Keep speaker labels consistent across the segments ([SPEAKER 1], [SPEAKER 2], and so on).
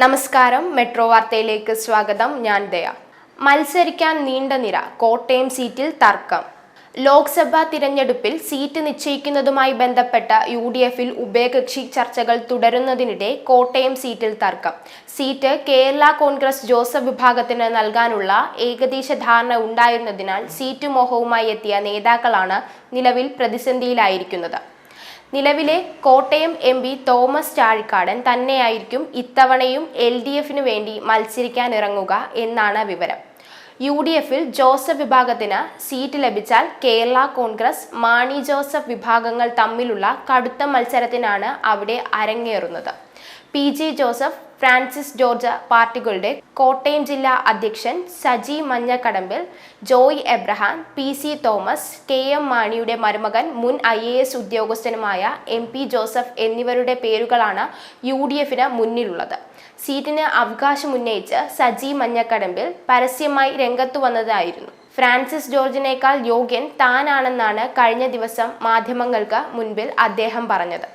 [SPEAKER 1] നമസ്കാരം മെട്രോ വാർത്തയിലേക്ക് സ്വാഗതം. ഞാൻ ദയ. മത്സരിക്കാൻ നീണ്ട നിര കോട്ടയം സീറ്റിൽ തർക്കം. ലോക്സഭാ തിരഞ്ഞെടുപ്പിൽ സീറ്റ് നിശ്ചയിക്കുന്നതുമായി ബന്ധപ്പെട്ട യു ഡി എഫിൽ ഉഭയകക്ഷി ചർച്ചകൾ തുടരുന്നതിനിടെ കോട്ടയം സീറ്റിൽ തർക്കം. സീറ്റ് കേരള കോൺഗ്രസ് ജോസഫ് വിഭാഗത്തിന് നൽകാനുള്ള ഏകദേശ ധാരണ ഉണ്ടായിരുന്നതിനാൽ സീറ്റ് മോഹവുമായി എത്തിയ നേതാക്കളാണ് നിലവിൽ പ്രതിസന്ധിയിലായിരിക്കുന്നത്. നിലവിലെ Kottayam M P Thomas Chazhikadan തന്നെയായിരിക്കും ഇത്തവണയും എൽ ഡി എഫിനു വേണ്ടി മത്സരിക്കാൻ ഇറങ്ങുക എന്നാണ് വിവരം. യു ഡി എഫിൽ ജോസഫ് വിഭാഗത്തിന് സീറ്റ് ലഭിച്ചാൽ കേരള കോൺഗ്രസ് മാണി ജോസഫ് വിഭാഗങ്ങൾ തമ്മിലുള്ള കടുത്ത മത്സരത്തിനാണ് അവിടെ അരങ്ങേറുന്നത്. P J Joseph Francis George പാർട്ടികളുടെ കോട്ടയം ജില്ലാ അധ്യക്ഷൻ Saji Manjakadambil Joy Abraham P C Thomas K M മാണിയുടെ മരുമകൻ മുൻ ഐ എ എസ് ഉദ്യോഗസ്ഥനുമായ എം പി ജോസഫ് എന്നിവരുടെ പേരുകളാണ് യു ഡി എഫിന് മുന്നിലുള്ളത്. സീറ്റിന് അവകാശമുന്നയിച്ച് സജി മഞ്ഞക്കടമ്പിൽ പരസ്യമായി രംഗത്തു വന്നതായിരുന്നു. ഫ്രാൻസിസ് ജോർജിനേക്കാൾ യോഗ്യൻ താനാണെന്നാണ് കഴിഞ്ഞ ദിവസം മാധ്യമങ്ങൾക്ക് മുൻപിൽ അദ്ദേഹം പറഞ്ഞത്.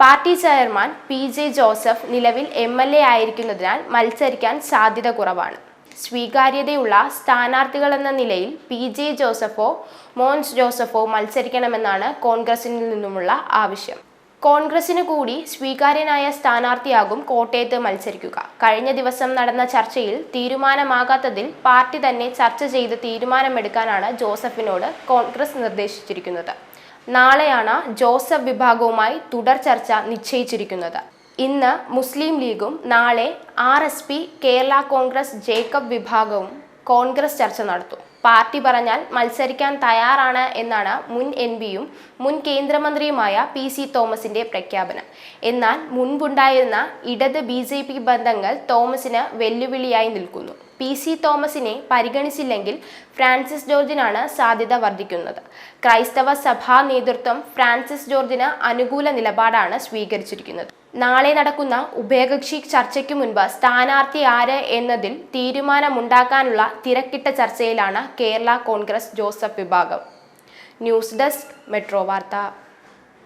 [SPEAKER 1] Party chairman P J Joseph നിലവിൽ എം എൽ എ ആയിരിക്കുന്നതിനാൽ മത്സരിക്കാൻ സാധ്യത കുറവാണ്. സ്വീകാര്യതയുള്ള സ്ഥാനാർത്ഥികളെന്ന നിലയിൽ പി ജെ ജോസഫോ മോൻസ് ജോസഫോ മത്സരിക്കണമെന്നാണ് കോൺഗ്രസിൽ നിന്നുമുള്ള ആവശ്യം. കോൺഗ്രസിന് കൂടി സ്വീകാര്യനായ സ്ഥാനാർത്ഥിയാകും കോട്ടയത്ത് മത്സരിക്കുക. കഴിഞ്ഞ ദിവസം നടന്ന ചർച്ചയിൽ തീരുമാനമാകാത്തതിൽ പാർട്ടി തന്നെ ചർച്ച ചെയ്ത് തീരുമാനമെടുക്കാനാണ് ജോസഫിനോട് കോൺഗ്രസ് നിർദ്ദേശിച്ചിരിക്കുന്നത്. നാളെയാണ് ജോസഫ് വിഭാഗവുമായി തുടർ ചർച്ച നിശ്ചയിച്ചിരിക്കുന്നത്. ഇന്ന് മുസ്ലിം ലീഗും നാളെ R S P Kerala Congress Jacob വിഭാഗവും കോൺഗ്രസ് ചർച്ച നടത്തും. പാർട്ടി പറഞ്ഞാൽ മത്സരിക്കാൻ തയ്യാറാണ് എന്നാണ് മുൻ എൻ പിയും മുൻ കേന്ദ്രമന്ത്രിയുമായ പി സി തോമസിന്റെ പ്രഖ്യാപനം. എന്നാൽ മുൻപുണ്ടായിരുന്ന ഇടത് ബി ബന്ധങ്ങൾ തോമസിന് വെല്ലുവിളിയായി നിൽക്കുന്നു. പി സി തോമസിനെ പരിഗണിച്ചില്ലെങ്കിൽ ഫ്രാൻസിസ് ജോർജിനാണ് സാധ്യത വർദ്ധിക്കുന്നത്. ക്രൈസ്തവ സഭാ നേതൃത്വം ഫ്രാൻസിസ് ജോർജിന് അനുകൂല നിലപാടാണ് സ്വീകരിച്ചിരിക്കുന്നത്. നാളെ നടക്കുന്ന ഉഭയകക്ഷി ചർച്ചയ്ക്ക് മുൻപ് സ്ഥാനാർത്ഥി ആര് എന്നതിൽ തീരുമാനമുണ്ടാക്കാനുള്ള തിരക്കിട്ട ചർച്ചയിലാണ് കേരള കോൺഗ്രസ് ജോസഫ് വിഭാഗം. ന്യൂസ് ഡെസ്ക് മെട്രോ വാർത്ത.